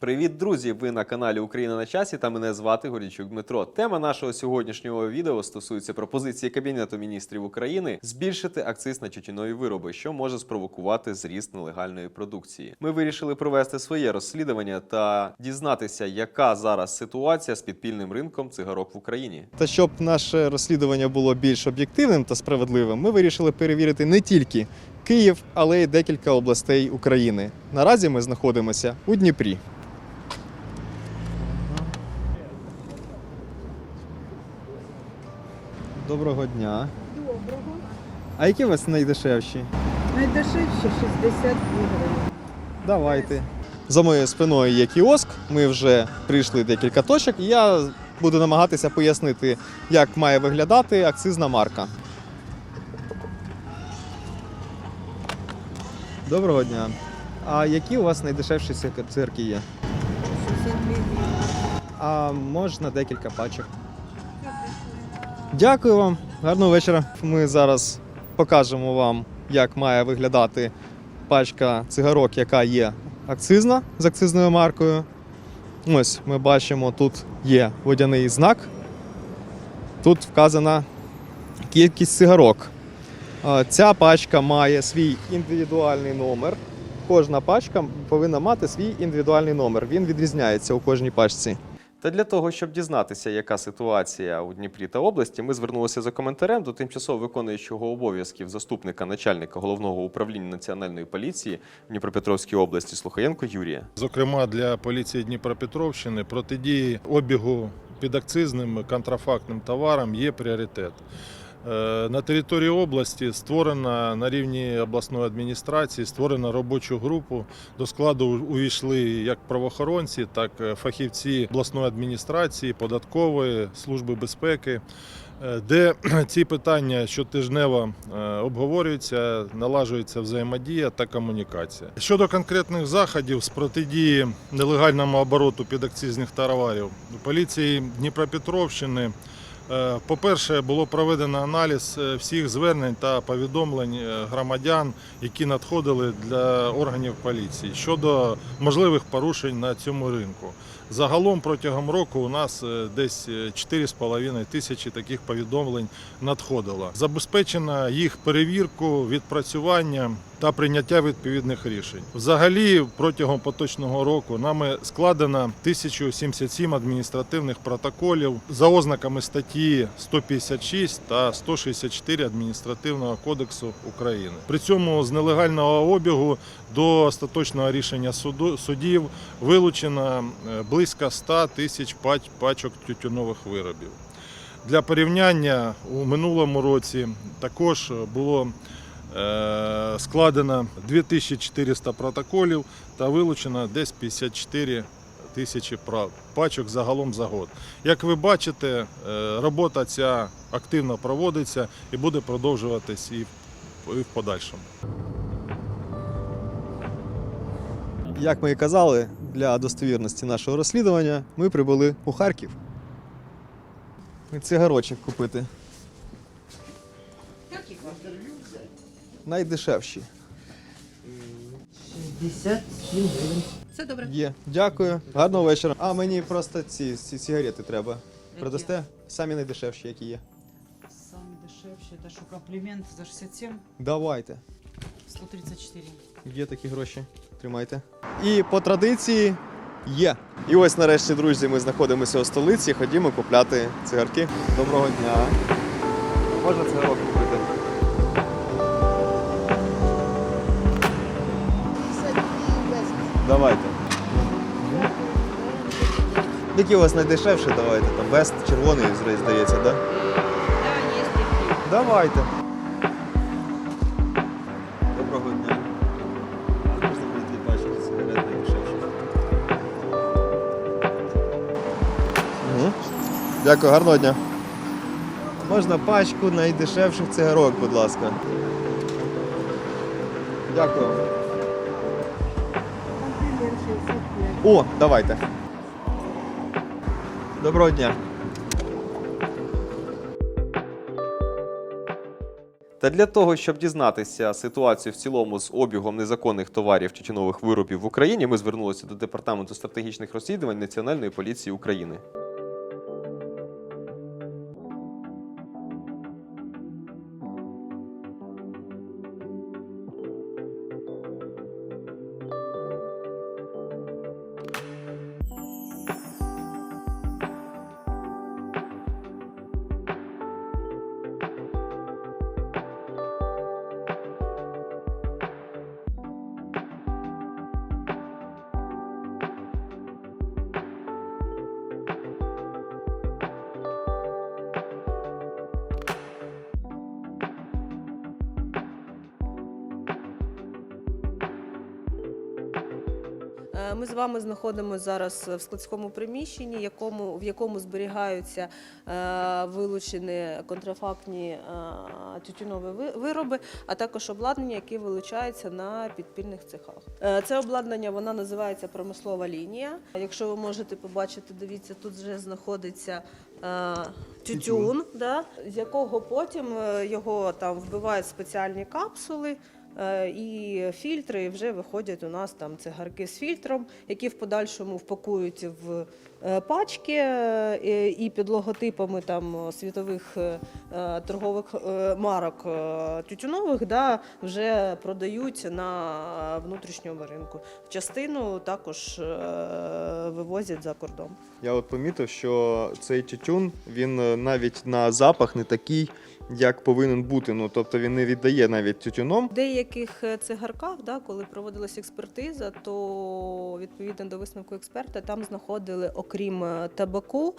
Привіт, друзі! Ви на каналі Україна на часі та мене звати Горічук Дмитро. Тема нашого сьогоднішнього відео стосується пропозиції Кабінету міністрів України збільшити акциз на тютюнові вироби, що може спровокувати зріст нелегальної продукції. Ми вирішили провести своє розслідування та дізнатися, яка зараз ситуація з підпільним ринком цигарок в Україні. Та щоб наше розслідування було більш об'єктивним та справедливим, ми вирішили перевірити не тільки Київ, але й декілька областей України. Наразі ми знаходимося у Дніпрі. Доброго дня. Доброго. А які у вас найдешевші? Найдешевше 62 гривень. Давайте. За моєю спиною є кіоск. Ми вже прийшли декілька точок, і я буду намагатися пояснити, як має виглядати акцизна марка. Доброго дня. А які у вас найдешевші ци- цирки є? 62 гривень. А можна декілька пачок. Дякую вам, гарного вечора. Ми зараз покажемо вам, як має виглядати пачка цигарок, яка є акцизна з акцизною маркою. Ось ми бачимо, тут є водяний знак. Тут вказана кількість цигарок. Ця пачка має свій індивідуальний номер. Кожна пачка повинна мати свій індивідуальний номер. Він відрізняється у кожній пачці. Та для того, щоб дізнатися, яка ситуація у Дніпрі та області, ми звернулися за коментарем до тимчасово виконуючого обов'язків заступника начальника головного управління національної поліції в Дніпропетровській області Слухаєнко Юрія. Зокрема, для поліції Дніпропетровщини протидії обігу підакцизним контрафактним товарам є пріоритет. Е, На території області створена на рівні обласної адміністрації створена робочу групу. До складу увійшли як правоохоронці, так і фахівці обласної адміністрації, податкової служби безпеки, е, де ці питання щотижнево е, обговорюються, налажується взаємодія та комунікація. Щодо конкретних заходів з протидії нелегальному обороту підакцизних товарів, поліції Дніпропетровщини. Е, По-перше, було проведено аналіз е, всіх звернень та повідомлень е, громадян, які надходили для органів поліції щодо можливих порушень на цьому ринку. Загалом протягом року у нас десь е, 4,5 тисячі таких повідомлень надходило. Забезпечено їх перевірку, відпрацювання та прийняття відповідних рішень. Взагалі, протягом поточного року нами складено 1077 адміністративних протоколів за ознаками статті 156 та 164 адміністративного кодексу України. При цьому з нелегального обігу до остаточного рішення суду судів вилучено е, близько 100 тисяч пачок тютюнових виробів. Для порівняння у минулому році також було складено 2400 протоколів та вилучено десь 54 тисячі пачок загалом за год. Як ви бачите, е, робота ця активно проводиться і буде продовжуватись і в- подальшому. Як ми і казали, для достовірності нашого розслідування ми прибули у Харків. Цигарочок купити. Найдешевші. 57 гривень. Це добре. Є. Дякую. Гарного вечора. А мені просто ці, ці сигарети треба. Продасте? Самі найдешевші, які є. Самый дешевший, это что, комплимент за 67, Давайте. 134. Є такі гроші. Тримайте. І по традиції є. І ось нарешті, друзі, ми знаходимося у столиці. Ходімо купляти цигарки. Доброго дня. Можна цигарок купити? Давайте. Які у вас найдешевші? Давайте. Там Вест червоний, здається, так? Да? Да, є такі. Давайте. Доброго дня. Можна прийти пачку сигарет найдешевші? Угу. Дякую, гарного дня. Можна пачку найдешевших цигарок, будь ласка. Дякую. О, давайте. Доброго дня. Та для того, щоб дізнатися ситуацію в цілому з обігом незаконних товарів тютюнових виробів в Україні, ми звернулися до департаменту стратегічних розслідувань Національної поліції України. Ми з вами знаходимося зараз в складському приміщенні, якому, в якому зберігаються е, вилучені контрафактні е, тютюнові вироби, а також обладнання, яке вилучається на підпільних цехах. Е, Це обладнання вона називається промислова лінія. Якщо ви можете побачити, дивіться, тут вже знаходиться. Тютюн, да, з якого потім його там вбивають спеціальні капсули, і фільтри, і вже виходять у нас там цигарки з фільтром, які в подальшому впакують в е, пачки е, і під логотипами там світових е, е, торгових е, марок е, тютюнових да, вже продають на внутрішньому ринку. Частину також е, вивозять за кордон. Я от помітив, що цей тютюн він е, навіть на запах не такий, як повинен бути. Ну тобто він не віддає навіть тютюном. В деяких е, цигарках, да, коли проводилася експертиза, то відповідно до висновку експерта там знаходили, окрім е, табаку,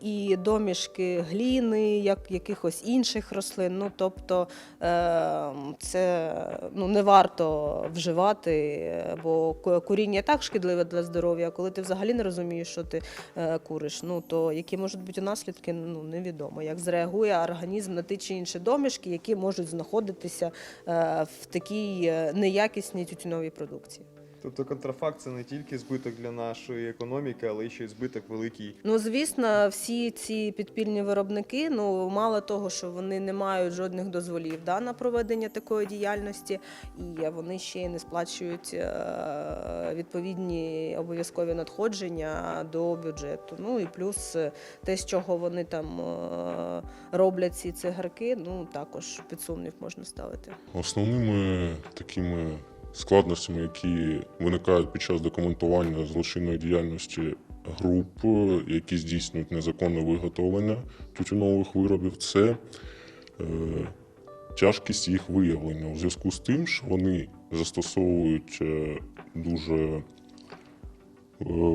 і домішки гліни, як якихось інших рослин. Ну тобто е, це ну, не варто вживати, бо куріння так шкідливе для здоров'я. Коли ти взагалі не розумієш, що ти е, куриш, ну то які можуть бути наслідки, ну невідомо. Як зреагує організм на ті чи інші домішки, які можуть знаходитися в такій неякісній тютюновій продукції. Тобто контрафакт це не тільки збиток для нашої економіки, але ще й збиток великий. Ну, звісно, всі ці підпільні виробники, ну мало того, що вони не мають жодних дозволів да, на проведення такої діяльності, і вони ще й не сплачують е, відповідні обов'язкові надходження до бюджету. Ну і плюс е, те, з чого вони там е, роблять ці цигарки, ну також під сумнів можна ставити. Основними такими складностями, які виникають під час документування злочинної діяльності груп, які здійснюють незаконне виготовлення тютюнових виробів, це е, тяжкість їх виявлення. У зв'язку з тим, що вони застосовують е, дуже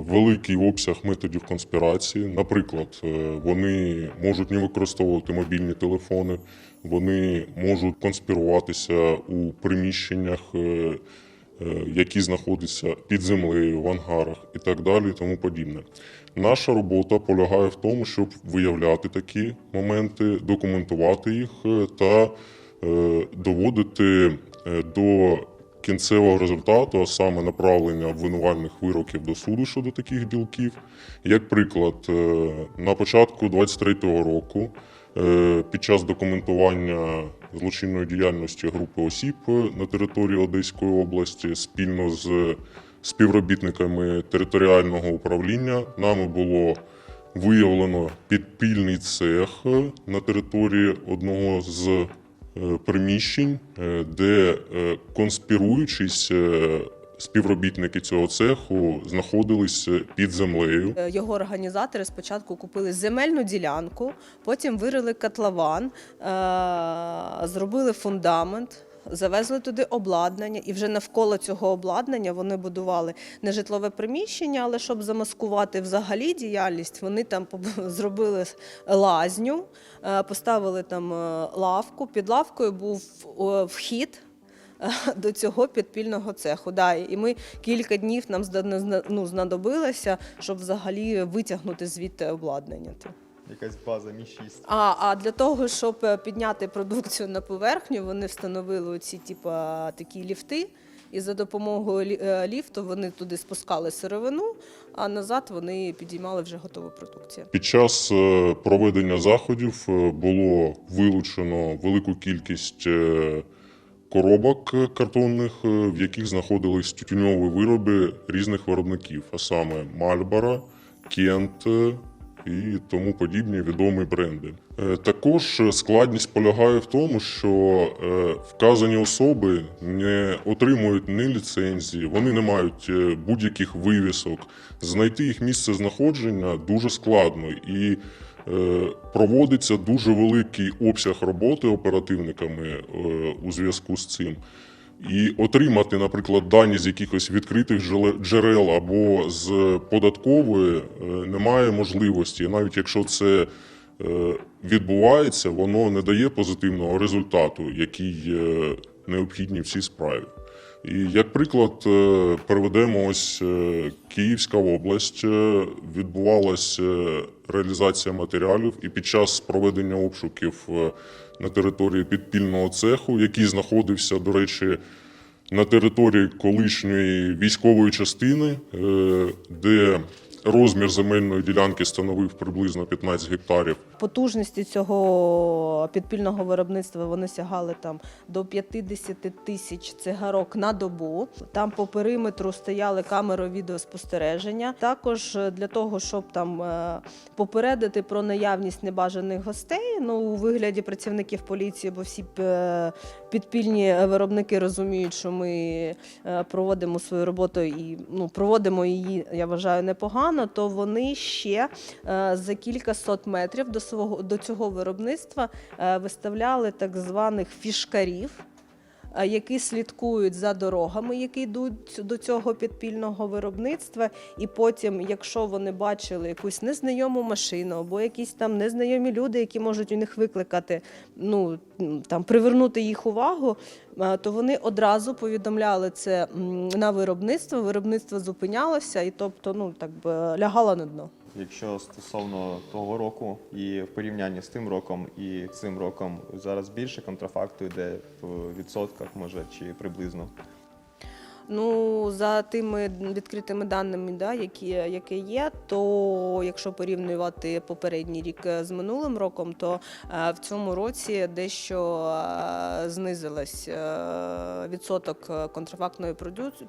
великий обсяг методів конспірації. Наприклад, е, вони можуть не використовувати мобільні телефони, вони можуть конспіруватися у приміщеннях, е, е, які знаходяться під землею, в ангарах і так далі, і тому подібне. Наша робота полягає в тому, щоб виявляти такі моменти, документувати їх е, та е, доводити е, до кінцевого результату, а саме направлення обвинувальних вироків до суду щодо таких ділків. Як приклад, е, на початку 23-го року е, під час документування злочинної діяльності групи осіб на території Одеської області спільно з співробітниками територіального управління нами було виявлено підпільний цех на території одного з приміщень, е, де е, конспіруючись, е, співробітники цього цеху знаходились під землею. Е, Його організатори спочатку купили земельну ділянку, потім вирили котлован, е, зробили фундамент. Завезли туди обладнання, і вже навколо цього обладнання вони будували не житлове приміщення, але щоб замаскувати взагалі діяльність, вони там зробили лазню, е, поставили там е, лавку. Під лавкою був вхід е, до цього підпільного цеху. Да, і ми кілька днів нам ну, знадобилося, щоб взагалі витягнути звідти обладнання. Якась база Мі 6. А, а для того, щоб е, підняти продукцію на поверхню, вони встановили оці, типа, такі ліфти, і за допомогою е, ліфту вони туди спускали сировину, а назад вони підіймали вже готову продукцію. Під час е, проведення заходів було вилучено велику кількість коробок картонних, в яких знаходились тютюньові вироби різних виробників, а саме Мальбора, Кент і тому подібні відомі бренди. Е, Також складність полягає в тому, що е, вказані особи не отримують ні ліцензії, вони не мають е, будь-яких вивісок. Знайти їх місце знаходження дуже складно і проводиться дуже великий обсяг роботи оперативниками у зв'язку з цим. І отримати, наприклад, дані з якихось відкритих джерел або з податкової е, немає можливості. Навіть якщо це е, відбувається, воно не дає позитивного результату, який е, необхідний в цій справі. І як приклад, приведемо ось Київська область, відбувалася реалізація матеріалів, і під час проведення обшуків на території підпільного цеху, який знаходився, до речі, на території колишньої військової частини, е, де розмір земельної ділянки становив приблизно 15 гектарів. Потужності цього підпільного виробництва вони сягали там до 50 тисяч цигарок на добу. Там по периметру стояли камери відеоспостереження. Також е, для того, щоб там е, попередити про наявність небажаних гостей, ну у вигляді працівників поліції, бо всі е, підпільні виробники розуміють, що ми проводимо свою роботу і ну проводимо її, я вважаю, непогано. То вони ще е, за кілька сот метрів до свого до цього виробництва е, виставляли так званих фішкарів. Е, Які слідкують за дорогами, які йдуть до цього підпільного виробництва, і потім, якщо вони бачили якусь незнайому машину або якісь там незнайомі люди, які можуть у них викликати, ну там привернути їх увагу, е, то вони одразу повідомляли це на виробництво. Виробництво зупинялося, і тобто, ну так би лягало на дно. Якщо стосовно того року і в порівнянні з тим роком і цим роком зараз більше контрафакту йде в відсотках, може, чи приблизно. Ну, за тими відкритими даними, да, які, які є, то якщо порівнювати попередній рік е, з минулим роком, то е, в цьому році дещо е, знизилась відсоток контрафактної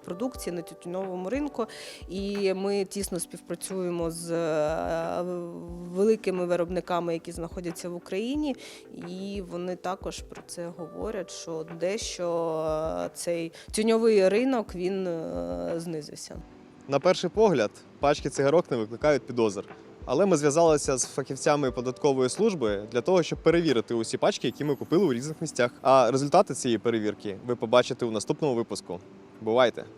продукції на тютюновому ринку. І ми тісно співпрацюємо з великими виробниками, які знаходяться в Україні, і вони також про це говорять, що дещо цей тюньовий ринок він е, знизився. На перший погляд, пачки цигарок не викликають підозр. Але ми зв'язалися з фахівцями податкової служби для того, щоб перевірити усі пачки, які ми купили у різних місцях. А результати цієї перевірки ви побачите у наступному випуску. Бувайте!